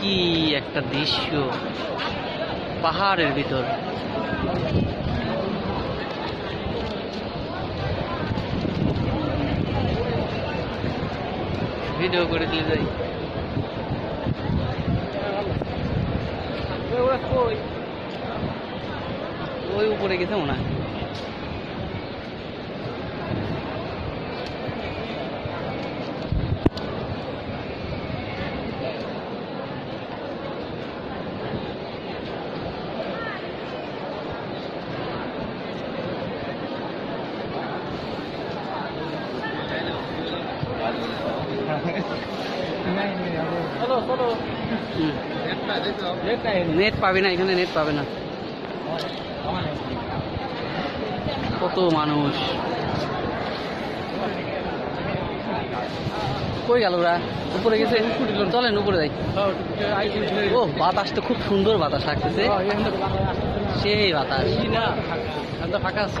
কি একটা দৃশ্য? পাহাড়ের ভিতর। ভিডিও করে দিলে যাই। ওই উপরে গেছে মনে হয়। নেট পাবে না এখানে নেট পাবে না। কত মানুষ। কই গেল ওরা? উপরে গেছে? চলেন উপরে যাই। ও বাতাস তো খুব সুন্দর বাতাস লাগতেছে সেই বাতাস। ফাঁকা আছে।